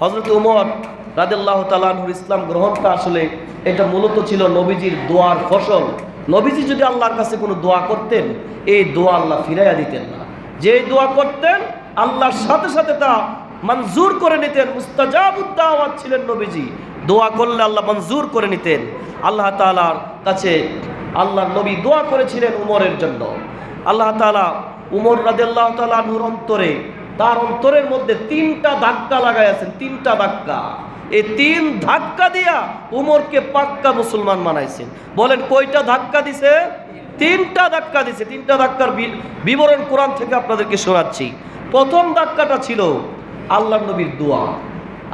হজরত উমর রাদেল্লাহ তালাহুর ইসলাম গ্রহণটা আসলে এটা মূলত ছিল নবীজির দোয়ার ফসল। নবীজি যদি আল্লাহর কাছে কোনো দোয়া করতেন, এই দোয়া আল্লাহ ফিরাইয়া দিতেন না। যে দোয়া করতেন, আল্লাহর সাথে সাথে তা মঞ্জুর করে নিতেন। মুস্তাজাবুদ্দাওয়াত ছিলেন নবীজি। দোয়া করলে আল্লাহ মঞ্জুর করে নিতেন। আল্লাহ তালার কাছে আল্লাহ নবী দোয়া করেছিলেন উমরের জন্য। আল্লাহ তালা উমর রাদেল্লাহ তালাহুর অন্তরে তার অন্তরের মধ্যে তিনটা ধাক্কা লাগাইয়াছেন তিনটা ধাক্কা। এই তিন ধাক্কা দিয়া উমরকে পাক্কা মুসলমান বানাইছেন। বলেন, কয়টা ধাক্কা দিছে? তিনটা ধাক্কা দিছে। তিনটা ধাক্কার বিবরণ কোরআন থেকে আপনাদেরকে শোনাচ্ছি। প্রথম ধাক্কাটা ছিল আল্লাহ নবীর দোয়া।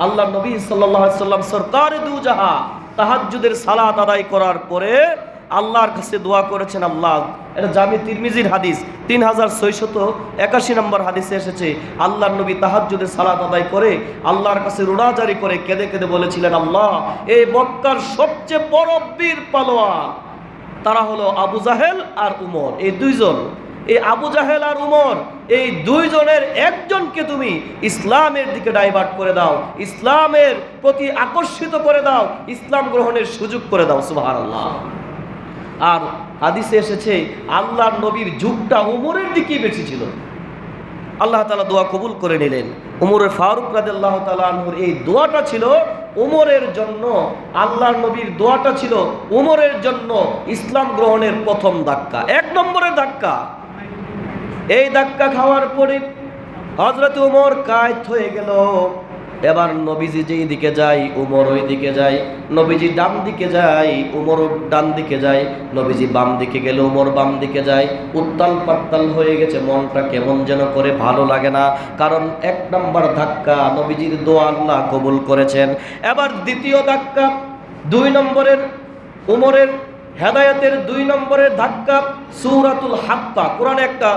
আল্লাহ নবী সাল্লাম সরকার দু জাহা তাহাজ্জুদের সালাত আদায় করার পরে আল্লাহর কাছে দোয়া করেছেন আল্লাহ। এটা জামি তিরমিজির হাদিস তিন হাজার ছয়শত একাশি নম্বর হাদিসে এসেছে। আল্লাহর নবী তাহাজ্জুদে সালাত আদায় করে আল্লাহর কাছে রুড়াজারি করে কেঁদে কেঁদে বলেছিলেন, আল্লাহ এই মক্কার সবচেয়ে বড় বীর পালোয়ান, তারা হলো আবু জাহেল আর উমর। এই দুইজন, এই আবু জাহেল আর উমর, এই দুইজনের একজনকে তুমি ইসলামের দিকে ডাইভার্ট করে দাও, ইসলামের প্রতি আকর্ষিত করে দাও, ইসলাম গ্রহণের সুযোগ করে দাও, সুবহানাল্লাহ। আর হাদিসে এসেছে, আল্লাহর নবীর যুগটা উমরের দিকেই বেশি ছিল। আল্লাহ তালা দোয়া কবুল করে নিলেন। উমরের ফারুক রাদিল্লাহ তালাহুর এই দোয়াটা ছিল উমরের জন্য, আল্লাহর নবীর দোয়াটা ছিল উমরের জন্য ইসলাম গ্রহণের প্রথম ধাক্কা। এক নম্বরের ধাক্কা। এই ধাক্কা খাওয়ার পরে হজরত উমর কায়ত হয়ে গেল। এবার নবীজি যেই দিকে যায়, উমর ওই দিকে যায়, নবীজি ডান দিকে যায়, উমর ডান দিকে যায়, নবীজি বাম দিকে গেলে উমর বাম দিকে যায়, উত্তাল পাত্তাল হয়ে গেছে, মনটা কেমন যেন করে ভালো লাগে না। কারণ এক নম্বর ধাক্কা নবীজির দোয়া কবুল করেছেন। এবার দ্বিতীয় ধাক্কা, দুই নম্বরের উমরের হেদায়েতের দুই নম্বরের ধাক্কা, সূরাতুল হাক্কা। কোরআনে একটা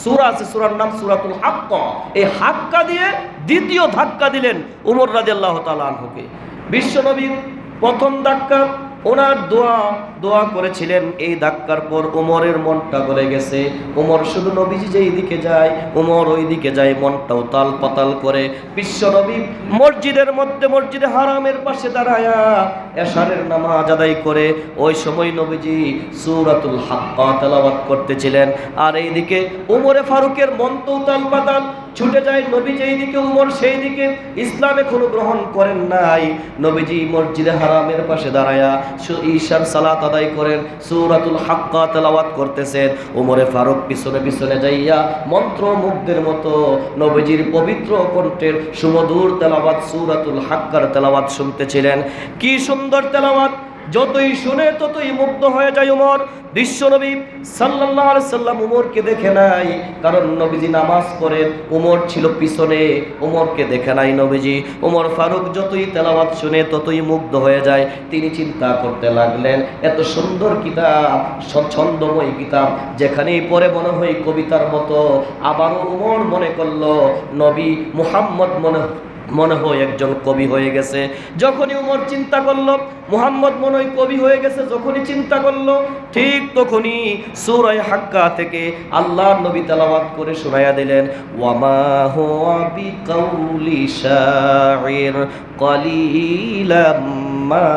সূরা আছে, সুরার নাম সুরাতুল হাক্কা। এই হাক্কা দিয়ে দ্বিতীয় ধাক্কা দিলেন উমর রাদিয়াল্লাহু তালা আনহুকে। বিশ্বনবীর প্রথম ধাক্কা ওনার দোয়া দোয়া করেছিলেন, এই ধাক্কার পর উমরের মনটা গলে গেছে। উমর শুধু নবীজি যেই দিকে যায়, উমর ওই দিকে যায়, মনটাও তাল পাতাল করে বিশ্বনবী মসজিদের মধ্যে মসজিদে হারামের পাশে দাঁড়ায়া এশারের নামাজ আদায় করে ওই সময় নবীজি সূরাতুল হাক্কা তেলাওয়াত করতেছিলেন। আর এইদিকে উমরে ফারুকের মন তো তাল পাতাল ছুটে যায় নবী যেই দিকে উমর সেই দিকে ইসলাম এখনও গ্রহণ করেন নাই। নবীজি মসজিদে হারামের পাশে দাঁড়ায়া ঈশার সালাত আদায় করেন, সূরাতুল হাক্কা তেলাওয়াত করতেছেন। উমরে ফারুক পিছনে পিছনে যাইয়া মন্ত্র মুগ্ধের মতো নবীজির পবিত্র কণ্ঠের সুমধুর তেলাওয়াত, সূরাতুল হাক্কার তেলাওয়াত শুনতেছিলেন। কি সুন্দর তেলাওয়াত! যতই শুনে ততই মুগ্ধ হয়ে যায় উমর। বিশ্বনবী আলাইহি সাল্লাম উমরকে দেখে নাই, কারণ নবীজি নামাজ পড়েন, উমর ছিল পিছনে, উমরকে দেখে নাই নবীজি। উমর ফারুক যতই তেলাওয়াত শুনে ততই মুগ্ধ হয়ে যায়, তিনি চিন্তা করতে লাগলেন, এত সুন্দর কিতাব ছন্দময় কিতাব, যেখানেই পরে মনে হয় কবিতার মতো। আবারও উমর মনে করল, নবী মুহাম্মদ মনে মনে হয় একজন কবি হয়ে গেছে। যখনই উমর চিন্তা করল, মুহাম্মদ মনে হয় কবি হয়ে গেছে, যখনই চিন্তা করল, ঠিক তখনই সূরা হাক্কা থেকে আল্লাহর নবী তেলাওয়াত করে শোনাইয়া দিলেন, ওয়ামা হুয়া কলিলাম মা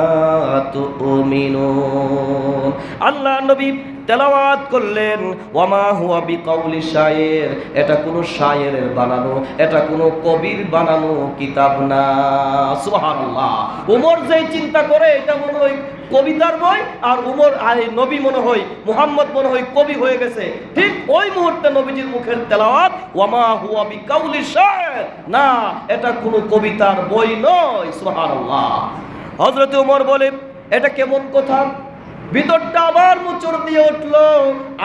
তুমিনুন। আল্লাহর নবী তেলাওয়াত করলেন, ওয়ামা হুয়া বিকাউলি শায়ের এটা কোনো শায়েরের বানানো, এটা কোনো কবির বানানো কিতাব না। সুবহানাল্লাহ। উমর যেই চিন্তা করে, এটা মনে হয় কবিতার বই, আর উমর আর নবী মনে হয়, মুহাম্মদ মনে হয় কবি হয়ে গেছে। ঠিক ওই মুহূর্তে নবীজির মুখের তেলাওয়াত, ওয়ামা হুয়া বিকাউলি শায়ের না, এটা কোনো কবিতার বই নয়। সুবহানাল্লাহ। হযরত উমর বলে, এটা কেমন কথা? ভিতরটা আবার মুচড় দিয়ে উঠল।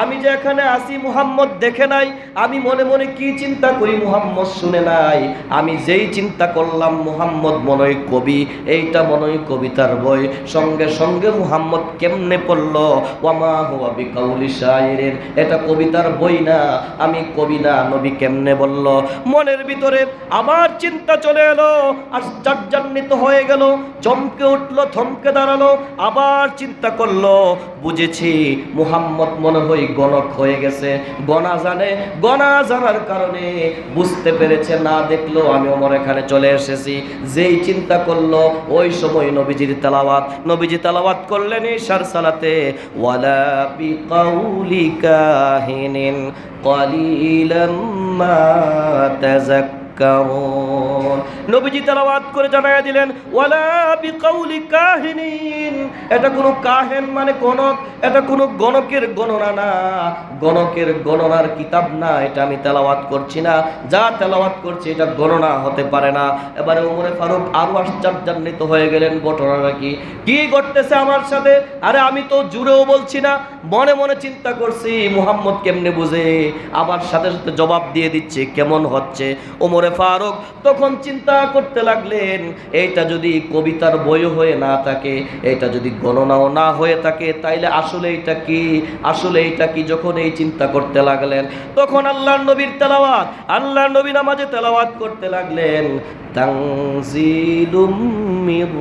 আমি যে এখানে আসি মুহাম্মদ দেখে নাই, আমি মনে মনে কি চিন্তা করি মুহাম্মদ শুনে নাই? আমি যেই চিন্তা করলাম মুহাম্মদ মনে কবি, এইটা মনে কবিতার বই। সঙ্গে সঙ্গে মুহাম্মদ কেমনে পড়ল? ওয়ামা হুয়া বিকাউলি শায়েরের এটা কবিতার বই না। আমি কবি না, নবী কেমনে বলল? মনের ভিতরে আবার চিন্তা চলে এলো আর চারজান্বিত হয়ে গেল, চমকে উঠল, থমকে দাঁড়াল, আবার চিন্তা করল বুঝেছি মুহাম্মদ মনে হয় গণক হয়ে গেছে গণা জানে গণা জানার কারণে বুঝতে পেরেছে না দেখলো আমি ওমর এখানে চলে এসেছি যেই চিন্তা করলো ওই সময় নবীজির তেলাওয়াত নবীজি তেলাওয়াত করলেন ঈশার সালাতে ওয়ালা বিকাউলি কাহিনিন قليلا ما নবীজি করে দিলেন, ওয়ালা এটা কোনো মানে গণক, এটা কোনো গণকের গণনা না। গণকের গণনার কিতাব না, এটা আমি তেলাওয়াত করছি না। যা তেলাওয়াত করছি, এটা গণনা হতে পারে না। এবারে উমরে ফারুক আরও আশ্চর্যান্বিত হয়ে গেলেন কি? কি ঘটতেছে আমার সাথে? আরে আমি তো জুড়েও বলছি না, মনে মনে চিন্তা করছি, মুহাম্মদ কেমনে বুঝে? আমার সাথে সাথে জবাব দিয়ে দিচ্ছে, কেমন হচ্ছে? ওমরে ফারুক তখন চিন্তা করতে লাগলেন, এইটা যদি কবিতার বই হয়ে না থাকে এটা যদি গণনাও না হয়ে থাকে, তাইলে আসলে এটা কি? আসলে এটা কি? যখন এই চিন্তা করতে লাগলেন, তখন আল্লাহ নবীর তেলাওয়াত আল্লাহ নবী নামাজে তেলাওয়াত করতে লাগলেন তাংজিলুম মির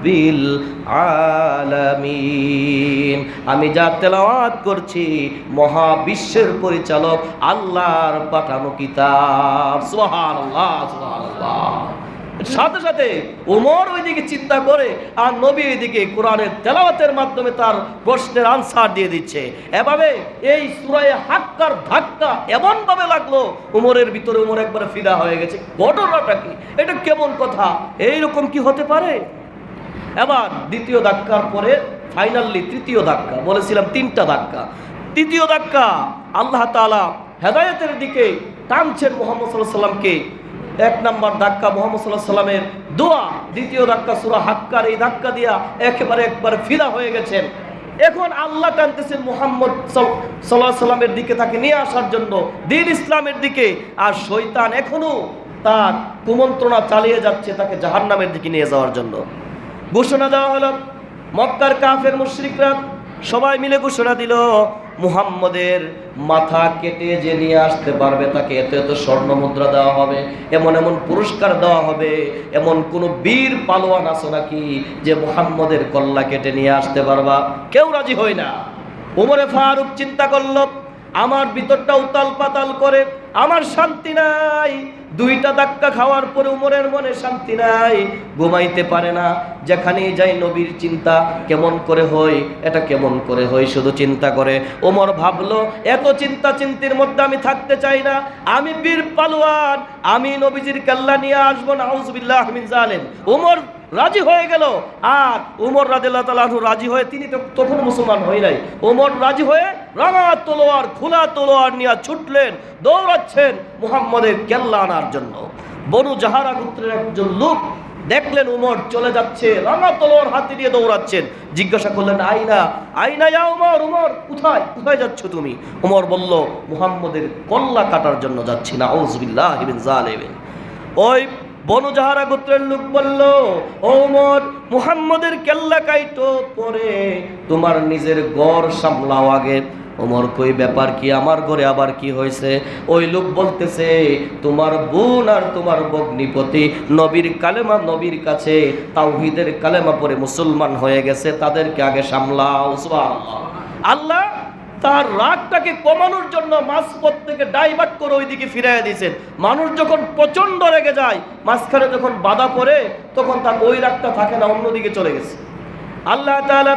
রাব্বিল আলামিন। আমি যা তেলাওয়াত করছি, মহাবিশ্বের পরিচালক আল্লাহর পাঠানো কিতাব। সুবহানাল্লাহ সুবহানাল্লাহ। সাথে সাথে ওমর ওইদিকে চিন্তা করে আর নবী ওইদিকে কোরআনের তেলাওয়াতের মাধ্যমে তার প্রশ্নের আনসার দিয়ে দিচ্ছে। এভাবে এই সুরায় হাক্কার ধাক্কা এমন ভাবে লাগল, উমরের ভিতরে উমর একবারে ফিদা হয়ে গেছে। ঘটনাটা কি? এটা কেমন কথা? এইরকম কি হতে পারে? এবার দ্বিতীয় ধাক্কার পরে ফাইনালি তৃতীয় ধাক্কা, বলেছিলাম তিনটা ধাক্কা। তৃতীয় ধাক্কা, আল্লাহ তাআলা হেদায়েতের দিকে টানছেন মোহাম্মদ সাল্লাহ সাল্লামকে। এক নাম্বার ধাক্কা মোহাম্মদ সাল্লাহ সাল্লামের দোয়া, দ্বিতীয় ধাক্কা সুরা হাক্কার এই ধাক্কা দিয়া একেবারে একবার ফিরা হয়ে গেছেন। এখন আল্লাহ টানতেছেন মোহাম্মদ সাল্লাহ সাল্লামের দিকে তাকে নিয়ে আসার জন্য, দিন ইসলামের দিকে। আর শৈতান এখনও তার কুমন্ত্রণা চালিয়ে যাচ্ছে তাকে জাহান্নামের দিকে নিয়ে যাওয়ার জন্য। ঘোষণা দেওয়া হলো, মক্কার কাফের মুশরিকরা সবাই মিলে ঘোষণা দিল, মুহাম্মদের মাথা কেটে যে নিয়ে আসতে পারবে তাকে এত এত স্বর্ণ মুদ্রা দেওয়া হবে, এমন এমন পুরস্কার দেওয়া হবে, এমন কোন বীর পালোয়ান আছে নাকি যে মুহাম্মদের কল্লা কেটে নিয়ে আসতে পারবা? কেউ রাজি হয় না। উমরে ফারুক চিন্তা করল, আমার ভিতরটা উতাল পাতাল করে, আমার শান্তি নাই দুইটা ধাক্কা খাওয়ার পরে উমরের মনে শান্তি নাই, ঘুমাইতে পারে না। যেখানে যাই নবীর চিন্তা, কেমন করে হয়, এটা কেমন করে হয়, শুধু চিন্তা করে। ওমর ভাবলো, এত চিন্তা চিন্তির মধ্যে আমি থাকতে চাই না, আমি বীর পালোয়ান, আমি নবীজির কাল্লা নিয়ে আসব না হাউজবিল্লাহ আহমিন ওমর রাজি হয়ে গেল। আর উমর রাদিল্লাহ তালাহু রাজি হয়ে তিনি তখন মুসলমান হই নাই। ওমর রাজি হয়ে রাঙা তলোয়ার, খোলা তলোয়ার নিয়ে ছুটলেন, দৌড়াচ্ছেন মুহাম্মদের কেল্লা আনার জন্য। বনু জাহারা গোত্রের একজন লোক দেখলেন উমর চলে যাচ্ছে, রাঙা তলোয়ার হাতে নিয়ে দৌড়াচ্ছেন। জিজ্ঞাসা করলেন, আইনা আইনা ইয়া উমর উমর, কোথায় কোথায় যাচ্ছ তুমি? উমর বলল, মুহাম্মদের কল্লা কাটার জন্য যাচ্ছি না জালেমিন। ওই বনজাহারা গোত্রের লোক বলল ওমর মুহাম্মদের কেল্লা কাইটো পরে তোমার নিজের গড় সামলাও আগে। ওমর কই, ব্যাপার কি? আমার ঘরে আবার কি হয়েছে? ওই লোক বলতেছে, তোমার বোন আর তোমার বগ্নিপতি নবীর কালেমা নবীর কাছে তাওহিদের কালেমা পরে মুসলমান হয়ে গেছে, তাদেরকে আগে সামলাও। আল্লাহ তার রাগটাকে কমানোর জন্য মাঝপথ থেকে ডাইভার্ট করে ওইদিকে ফিরাইয়া দিয়েছেন। মানুষ যখন প্রচণ্ড রেগে যায়, মাঝখানে যখন বাধা পড়ে, তখন তার ওই রাগটা থাকে না, অন্যদিকে চলে গেছে। আল্লাহ তালা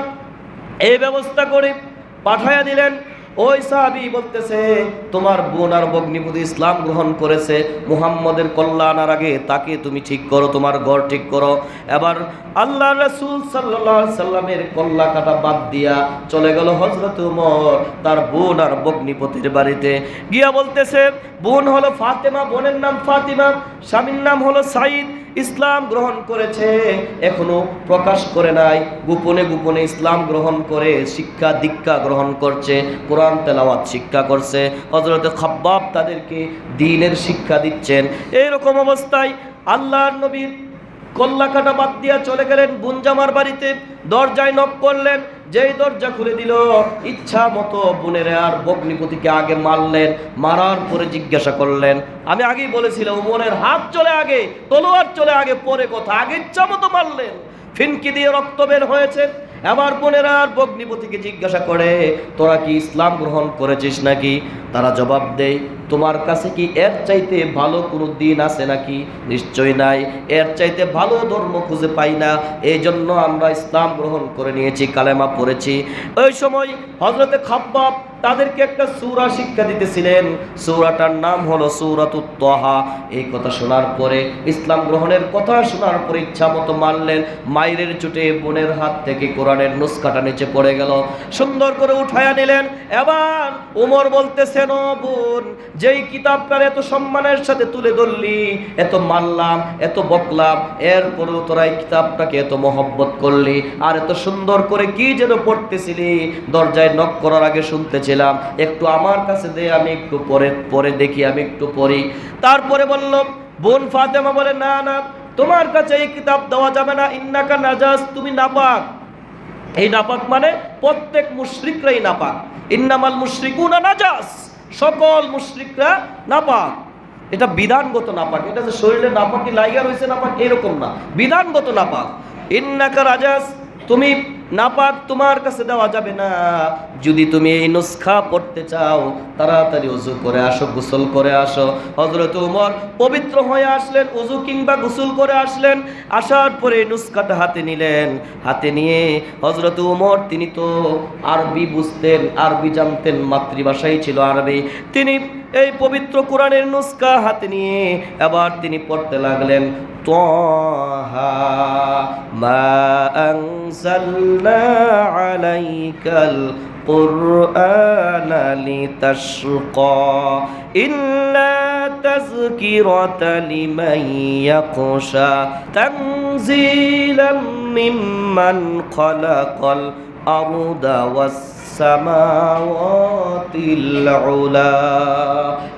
এই ব্যবস্থা করে পাঠাইয়া দিলেন। ওই সাহাবি বলতেছে, তোমার বোন আর বগ্নিপতি ইসলাম গ্রহণ করেছে, মুহাম্মদের কল্যাণার আগে তাকে তুমি ঠিক করো, তোমার ঘর ঠিক করো। এবার আল্লাহ রসুল সাল্লাহ সাল্লামের কল্লা কাটা বাদ দিয়া চলে গেল হজরত উমর, তার বোন আর বগ্নিপতির বাড়িতে। গিয়া বলতেছে বোন হলো ফাতেমা, বোনের নাম ফাতিমা, স্বামীর নাম হলো সাইদ ইসলাম গ্রহণ করেছে, এখনও প্রকাশ করে নাই। গোপনে গোপনে ইসলাম গ্রহণ করে, শিক্ষা দীক্ষা গ্রহণ করছে, কোরআন তেলাওয়াত শিক্ষা করছে। হজরত খাব্বাব তাদেরকে দিনের শিক্ষা দিচ্ছেন। এইরকম অবস্থায় আল্লাহর নবীর কল্লা কাটা বাদ দিয়া চলে গেলেন, বুনজামার বাড়িতে দরজায় নক করলেন। যেই দরজা খুলে দিল, ইচ্ছা মতো বোনের আর ভগ্নিপতিকে আগে মারলেন, মারার পরে জিজ্ঞাসা করলেন, আমি আগেই বলেছিলাম, উমরের হাত চলে আগে, তলোয়ার চলে আগে, পরে কথা, আগে ইচ্ছা মতো মারলেন। ফিনকি দিয়ে রক্ত বের হয়েছে এবার বোনেরা আর ভগ্নিপতিকে জিজ্ঞাসা করে, তোরা কি ইসলাম গ্রহণ করেছিস নাকি? তারা জবাব দেয়, তোমার কাছে কি এর চাইতে ভালো কোনো দিন আছে নাকি? নিশ্চয় নাই, এর চাইতে ভালো ধর্ম খুঁজে পাই না এই জন্য আমরা ইসলাম গ্রহণ করে নিয়েছি, কালেমা পড়েছি। ওই সময় হজরতে খাব্বাব তাদেরকে একটা সূরা শিক্ষা দিতেছিলেন। সূরাটার নাম হলো সূরাতুত তহা। এই কথা শোনার পরে, ইসলাম গ্রহণের কথা শোনার পরে ইচ্ছা মতো মানলেন মায়ের চুটে বোনের হাত থেকে কোরআনের নুসখাটা নিচে পড়ে গেল। সুন্দর করে উঠায়া নিলেন। এবার উমর বলতেছেন বোন, যেই কিতাবটার এত সম্মানের সাথে তুলে ধরলি, এত মানলাম, এত বকলাম, এরপরেও তোরা এই কিতাবটাকে এত মহব্বত করলি, আর এত সুন্দর করে কি যেন পড়তেছিলি, দরজায় নক করার আগে শুনতেছিলাম, একটু আমার কাছে দে, আমি একটু পরে পরে দেখি, আমি একটু পড়ি। তারপরে বলল, বোন ফাতেমা বলে, না না, তোমার কাছে এই কিতাব দেওয়া যাবে না, ইন্নাকা নাজাস, তুমি নাপাক। এই নাপাক মানে প্রত্যেক মুশ্রিকরাই নাপাক। ইন্নামাল মুশ্রিকুনা নাজাস। সকল মুশ্রিকরা নাপাক। এটা বিধানগত নাপাক। এটা যে শরীরে নাপাকি লাইগা রয়েছে নাপাক, এরকম না। বিধানগত নাপাক। ইন্নাকা রাজাস, তুমি নাপাক তোমার কাছে দেওয়া যাবে না। যদি তুমি এই নুসখা পড়তে চাও, তাড়াতাড়ি উজু করে আসো, গোসল করে আসো। হজরত উমর পবিত্র হয়ে আসলেন, উজু কিংবা গোসল করে আসলেন। আসার পরে নুসখাটা হাতে নিলেন। হাতে নিয়ে হজরত উমর, তিনি তো আরবি বুঝতেন, আরবি জানতেন, মাতৃভাষাই ছিল আরবি। তিনি এই পবিত্র কোরআনের নুসকা হাতে নিয়ে এবার তিনি পড়তে লাগলেন طه ما أنزلنا عليك القرآن لتشقى إلا تذكرة لمن يخشى تنزيلا ممن خلق الأرض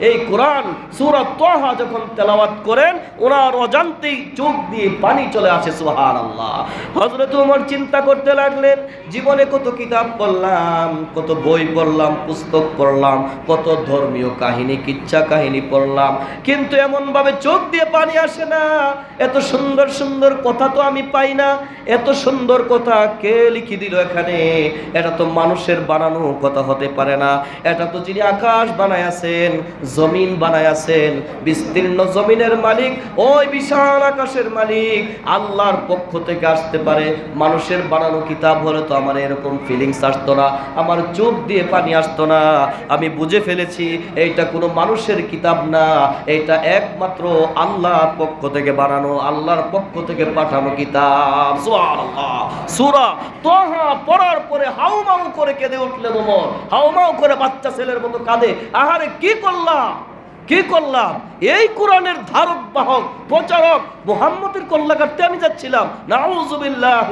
এই কোরআন, সূরা তাহা যখন তেলাওয়াত করেন ওনার অজান্তেই চোখ দিয়ে পানি চলে আসে, সুবহানাল্লাহ। হযরত ওমর চিন্তা করতে লাগলেন, জীবনে কত কিতাব পড়লাম, কত বই পড়লাম, পুস্তক পড়লাম, কত ধর্মীয় কাহিনী, কিচ্ছা কাহিনী পড়লাম, কিন্তু এমনভাবে চোখ দিয়ে পানি আসে না। এত সুন্দর সুন্দর কথা তো আমি পাই না, এত সুন্দর কথা কে লিখে দিল এখানে? এটা তো মানুষের বানানো কথা হতে পারে না। এটা তো যিনি আকাশ বানায় আছেন জমিন বানায় আছেন বিস্তীর্ণ জমিনের মালিক, ওই বিশাল আকাশের মালিক, আল্লাহর পক্ষ থেকে আসতে পারে। মানুষের বানানো কিতাব হলে তো আমার এরকম ফিলিংস আসতো না, আমার চোখ দিয়ে পানি আসতো না। আমি বুঝে ফেলেছি, এইটা কোনো মানুষের কিতাব না এটা একমাত্র আল্লাহর পক্ষ থেকে বানানো, আল্লাহর পক্ষ থেকে পাঠানো কিতাব। সূরা তোহা পড়ার পরে হাউমাউ করে কেঁদে উঠলেন ওমর হাওমাও করে বাচ্চা ছেলের মতো কাঁদে। আহারে, কি করলাম? কি করলাম? এই কোরআনের ধারক বাহক প্রচারক মোহাম্মদের কল্লা কাটতে আমি যাচ্ছিলাম। নাউজুবিল্লাহ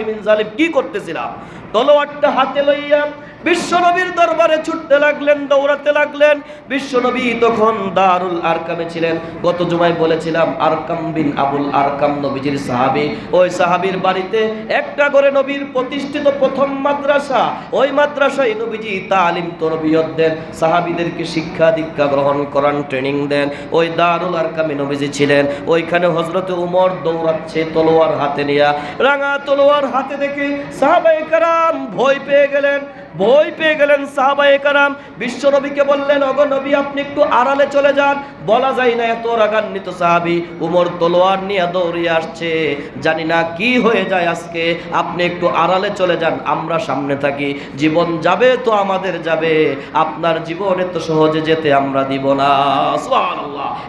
কি করতেছিলাম? তলোয়ারটা হাতে লইয়া বিশ্বনবীর দরবারে ছুটতে লাগলেন, দৌড়াতে লাগলেন। বিশ্বনবী তখন দারুল আরকামে ছিলেন। গত জুমায় বলেছিলাম, আরকাম বিন আবুল আরকাম নবীজির সাহাবী। ওই সাহাবীর বাড়িতে একটা করে নবীর প্রতিষ্ঠিত প্রথম মাদ্রাসা। ওই মাদ্রাসায় নবীজি তালিম তরবিয়ত দেন, সাহাবিদেরকে শিক্ষা দীক্ষা গ্রহণ করান, ট্রেনিং দেন। ওই দারুল আরকামে নবীজি ছিলেন। ওইখানে হজরত উমর দৌড়াচ্ছে তলোয়ার হাতে নিয়া। রাঙা তলোয়ার হাতে দেখে সাহাবায়ে কারাম ভয় পেয়ে গেলেন। ভয় পেয়ে গেলেন সাহাবায়ে কারাম। বিশ্বনবীকে বললেন, ওগো নবী, আপনি একটু আড়ালে চলে যান। বলা যায় না, এত রাগান্বিত সাহাবী। উমর তলোয়ার নিয়ে দৌড়িয়ে আসছে। জানি না কি হয়ে যায় আজকে। আপনি একটু আড়ালে চলে যান, আমরা সামনে থাকি। জীবন যাবে তো আমাদের যাবে। আপনার জীবন এত সহজে যেতে আমরা দিব না।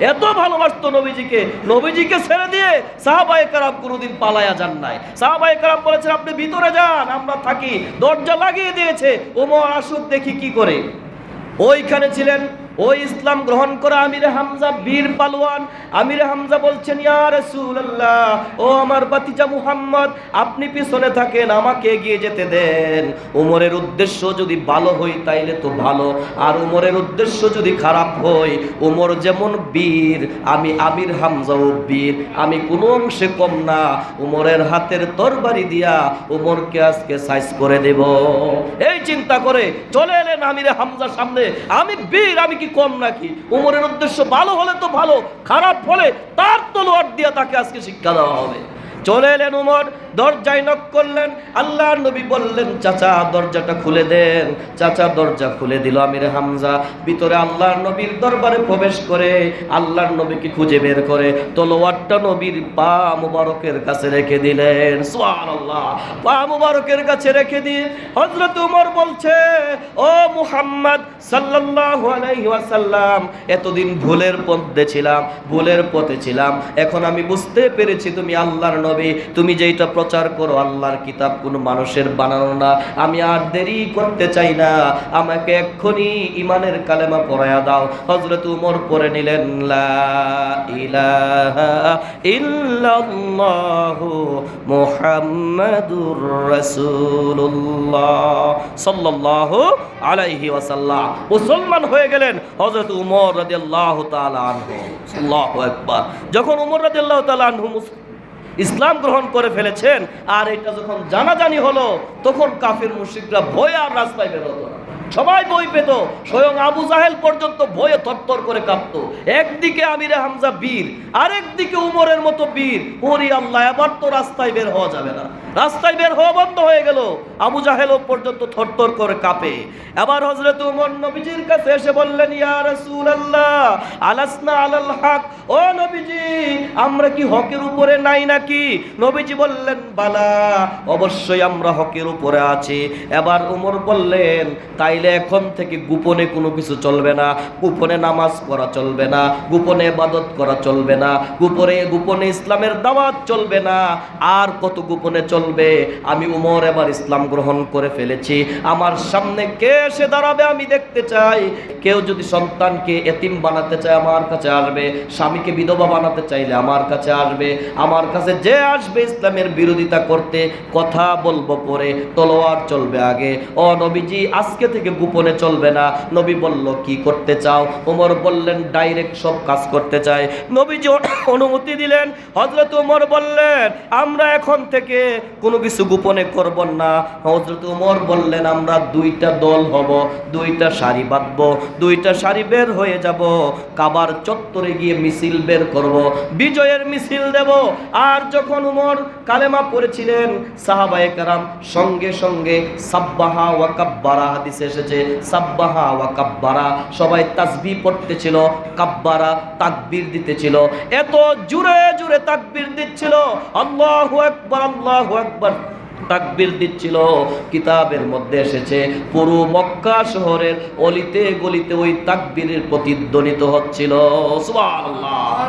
এত ভালোবাসতো নবীজিকে। নবীজিকে ছেড়ে দিয়ে সাহাবায়ে কারাম কোনোদিন পালায়া যান নাই। সাহাবায়ে কারাম বলেছেন, আপনি ভিতরে যান, আমরা থাকি। দরজা লাগিয়ে দিয়েছে। ওমর আসুক দেখি কি করে। ওইখানে ছিলেন ওই ইসলাম গ্রহণ করা, আমির হামজা বীর পালোয়ান। আমির হামজা বলছেন, ইয়া রাসূলুল্লাহ, ও আমার বাতিজা মুহাম্মদ, আপনি পিছনে থাকেন, আমাকে এগিয়ে যেতে দেন। উমরের উদ্দেশ্য যদি ভালো হই তাইলে তো ভালো। আর উমরের উদ্দেশ্য যদি খারাপ হই উমর যেমন বীর, আমি আমির হামজাও বীর। আমি কোনো অংশে কম না। উমরের হাতের তরবারি দিয়া উমরকে আজকে সাইজ করে দেব। এই চিন্তা করে চলে এলেন আমিরে হামজার সামনে। আমি বীর, আমি কি কম নাকি? উমরের উদ্দেশ্য ভালো হলে তো ভালো, খারাপ হলে তার তলোয়ার দিয়ে তাকে আজকে শিক্ষা দেওয়া হবে। চলে এলেন উমর দরজায় নক করলেন। আল্লাহর নবী বললেন, চাচা, দরজাটা খুলে দেন। চাচা দরজা খুলে দিল আমির হামজা। ভিতরে আল্লাহর নবীর দরবারে প্রবেশ করে, আল্লাহর নবীকে খুঁজে বের করে, তলোয়ারটা নবীর পা মুবারকের কাছে রেখে দিলেন। সুবহানাল্লাহ, পা মুবারকের কাছে রেখে দিয়ে হযরত উমর বলছে, ও মুহাম্মদ সাল্লাল্লাহু আলাইহি ওয়াসাল্লাম, এতদিন ভুলের পথে ছিলাম, ভুলের পথে ছিলাম। এখন আমি বুঝতে পেরেছি তুমি আল্লাহর নবী। তুমি যেটা প্রচার করো, আল্লাহর কিতাব কোনো মানুষের বানানো না। আমি আর দেরি করতে চাই না। আমাকে এক্ষুনি ইমানের কালেমা পড়ায়া দাও। হযরত উমর পড়ে নিলেন মুসলমান হয়ে গেলেন হযরত উমর রাদিয়াল্লাহু তাআলা আনহু। যখন উমর রাদিয়াল্লাহু তাআলা আনহু মুস- ইসলাম গ্রহণ করে ফেলেছেন, আর এটা যখন জানাজানি হলো, তখন কাফের মুর্শিদরা ভয়ে আর রাস্তায় বেরোতো না। সবাই বই পেত। স্বয়ং আবু জাহেল পর্যন্ত ভয়ে থরথর করে কাঁপতো। একদিকে আমিরে হামজা বীর, আরেকদিকে উমরের মতো বীর। ওরি আল্লাহ, এবার তো রাস্তায় বের হওয়া যাবে না। রাস্তায় বের হওয়া বন্ধ হয়ে গেল। আবু জাহেলও পর্যন্ত থরথর করে কাঁপে। এবার হজরত উমর নবীজির কাছে এসে বললেন, ইয়া রাসূলুল্লাহ, আলাসনা আলাল হক? ও নবীজি, আমরা কি হকের উপরে নাই নাকি? নবীজি বললেন, বালা, অবশ্যই আমরা হকের উপরে আছি। এবার উমর বললেন, তাইলে এখন থেকে গোপনে কোনো কিছু চলবে না। গোপনে নামাজ পড়া চলবে না, গোপনে ইবাদত করা চলবে না, গোপনে গোপনে ইসলামের দাওয়াত চলবে না। আর কত গোপনে চলবে? আমি উমর এবার ইসলাম গ্রহণ করে ফেলেছি। আমার সামনে কে এসে দাঁড়াবে আমি দেখতে চাই। কেউ যদি সন্তানকে এতিম বানাতে চায় আমার কাছে আসবে। স্বামীকে বিধবা বানাতে চাইলে আমার কাছে আসবে। আমার কাছে যে আসবে ইসলামের বিরোধিতা করতে, কথা বলব পরে, তলোয়ার চলবে আগে। ও আজকে থেকে গোপনে চলবে না। নবী বলল, কি করতে চাও? ওমর বললেন, ডাইরেক্ট সব কাজ করতে চাই। নবীজি অনুমতি দিলেন। হজরত উমর বললেন, আমরা এখন থেকে কোনো কিছু গোপনে করব না। হজরত উমর বললেন, আমরা দুইটা দল হব, দুইটা শাড়ি বাঁধব, দুইটা সারি বের হয়ে যাব, কাবার চত্বরে গিয়ে মিছিল বের করব, বিজয়ের মিছিল দেব। আর যখন উমর কালেমা পড়েছিলেন, সাহাবায়ে কারাম সঙ্গে সঙ্গে সাব্বাহা ওয়া কাব্বারা হাদিসে এসেছে, সাব্বাহা ওয়া কাব্বারা। সবাই তাসবি পড়তেছিল, কাব্বারা তাকবীর দিতেছিল। এত জুড়ে জুড়ে তাকবীর দিচ্ছিল, আল্লাহু আকবার আল্লাহু আকবার তাকবীর দিচ্ছিল। কিতাবের মধ্যে এসেছে, পুরো মক্কা শহরের অলিতে গলিতে ওই তাকবীরের প্রতিধ্বনিত হচ্ছিল। সুবহানাল্লাহ।